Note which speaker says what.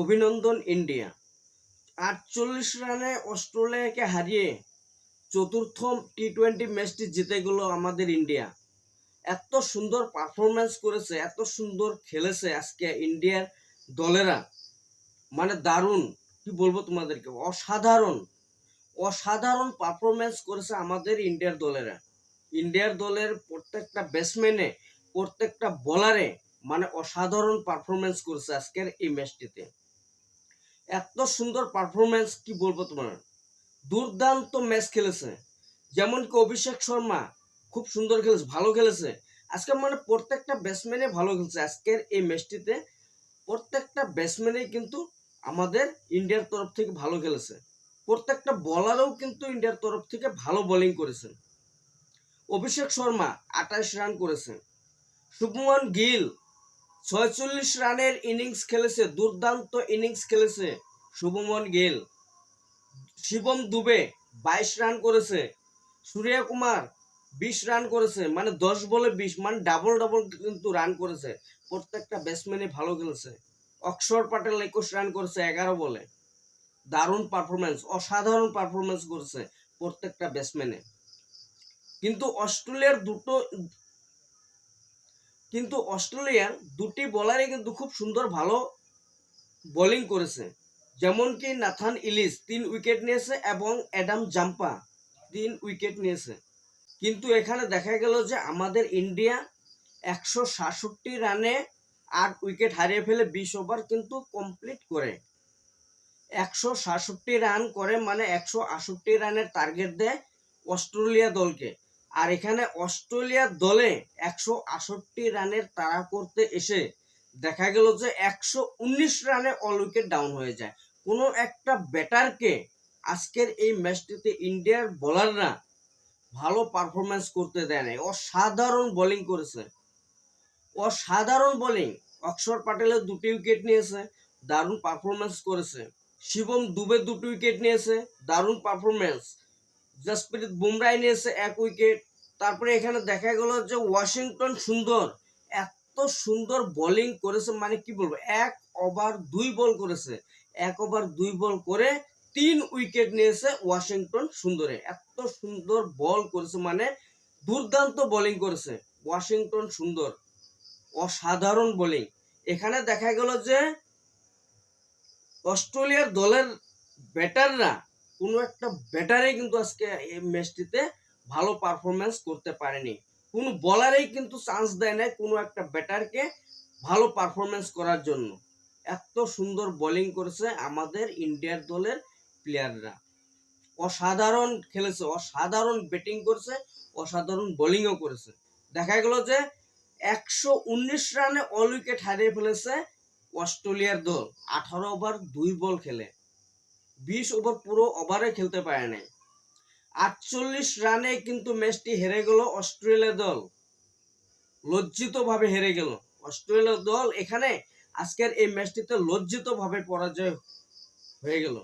Speaker 1: অভিনন্দন ইন্ডিয়া আটচল্লিশ রানে অস্ট্রেলিয়াকে হারিয়ে চতুর্থ টি টোয়েন্টি ম্যাচটি জিতে গেল আমাদের ইন্ডিয়া এত সুন্দর পারফরমেন্স করেছে, এত সুন্দর খেলেছে আজকে ইন্ডিয়ার দলেরা। মানে দারুণ, কি বলব তোমাদেরকে? অসাধারণ অসাধারণ পারফরমেন্স করেছে আমাদের ইন্ডিয়ার দলেরা। ইন্ডিয়ার দলের প্রত্যেকটা ব্যাটসম্যানে প্রত্যেকটা বলারে মানে অসাধারণ পারফরমেন্স করেছে আজকের এই ম্যাচটিতে এত সুন্দর পারফরমেন্স কি বলব তোমার দুর্দান্ত ম্যাচ খেলেছে। যেমন কি অভিষেক শর্মা খুব সুন্দর খেলেছে, ভালো খেলেছে। আজকে মানে প্রত্যেকটা ব্যাটসম্যানে ভালো খেলছে। আজকের এই ম্যাচটিতে প্রত্যেকটা ব্যাটসম্যানেই কিন্তু আমাদের ইন্ডিয়ার তরফ থেকে ভালো খেলেছে। প্রত্যেকটা বলারও কিন্তু ইন্ডিয়ার তরফ থেকে ভালো বোলিং করেছেন অভিষেক শর্মা আঠাশ রান করেছে। শুভমন গিল ছয়চল্লিশ রানের ইনিংস খেলেছে, দুর্দান্ত ইনিংস খেলেছে শুভমন গিল। শিবম দুবে বাইশ রান করেছে, সূর্য কুমার বিশ রান করেছে মানে দশ বলে বিশ মানে ডাবল ডাবল কিন্তু রান করেছে। প্রত্যেকটা ব্যাটসম্যানই ভালো খেলেছে। অক্ষর প্যাটেল একুশ রান করেছে, এগারো বলে। দারুণ পারফরমেন্স অসাধারণ পারফরমেন্স করেছে প্রত্যেকটা ব্যাটসম্যানে কিন্তু অস্ট্রেলিয়ার দুটো কিন্তু অস্ট্রেলিয়ার দুটি বলারই কিন্তু খুব সুন্দর ভালো বোলিং করেছে। যেমন কি নাথান ইলিস তিন উইকেট নিয়েছে এবং অ্যাডাম জাম্পা তিন উইকেট নিয়েছে। কিন্তু এখানে দেখা গেল যে আমাদের ইন্ডিয়া একশো সাতষট্টি রানে আট উইকেট হারিয়ে ফেলে বিশ ওভার কিন্তু কমপ্লিট করে। একশো সাতষট্টি রান করে মানে একশো আষট্টি রানের টার্গেট দেয় অস্ট্রেলিয়া দলকে। আর এখানে অস্ট্রেলিয়ার দলে একশো আষট্টি রানের তাড়া করতে এসে দেখা গেল যে একশো উনিশ রানে অল উইকেট ডাউন হয়ে যায়। কোনো একটা ব্যাটারকে আজকের এই ম্যাচটিতে ইন্ডিয়ার বোলাররা ভালো পারফরমেন্স করতে দেয় নাই। অসাধারণ বোলিং করেছে। অসাধারণ বোলিং অক্ষর পাটেলের দুটি উইকেট নিয়েছে, দারুণ পারফরমেন্স করেছে। শিবম দুবে দুটি উইকেট নিয়েছে, দারুণ পারফরমেন্স জসপ্রীত বুমরাই নিয়েছে এক উইকেট তারপরে এখানে দেখা গেল যে ওয়াশিংটন সুন্দর, এত সুন্দর বোলিং করেছে মানে কি বলব, এক ওভার দুই বল করেছে। এক ওভার দুই বল করে তিন উইকেট নিয়েছে ওয়াশিংটন সুন্দরে। এত সুন্দর বল করেছে মানে দুর্দান্ত বোলিং করেছে ওয়াশিংটন সুন্দর। অসাধারণ বোলিং এখানে দেখা গেল যে অস্ট্রেলিয়ার দলের ব্যাটাররা কোনো একটা ব্যাটারে কিন্তু আজকে এই ম্যাচটিতে ভালো পারফরমেন্স করতে পারেনি। কোনো বলারেই কিন্তু চান্স দেয় না কোনো একটা ব্যাটারকে ভালো পারফরমেন্স করার জন্য। এত সুন্দর বোলিং করেছে আমাদের ইন্ডিয়ার দলের প্লেয়াররা অসাধারণ খেলেছে, অসাধারণ ব্যাটিং করেছে, অসাধারণ বোলিংও করেছে। দেখা গেল যে একশো উনিশ রানে অল উইকেট হারিয়ে ফেলেছে অস্ট্রেলিয়ার দল। আঠারো ওভার দুই বল খেলে। বিশ ওভার পুরো ওভারে খেলতে পারে নাই। আটচল্লিশ রানে কিন্তু ম্যাচটি হেরে গেল অস্ট্রেলিয়া দল। লজ্জিতভাবে হেরে গেল। অস্ট্রেলিয়া দল এখানে আজকের এই ম্যাচটিতে লজ্জিতভাবে পরাজয় হয়ে গেল।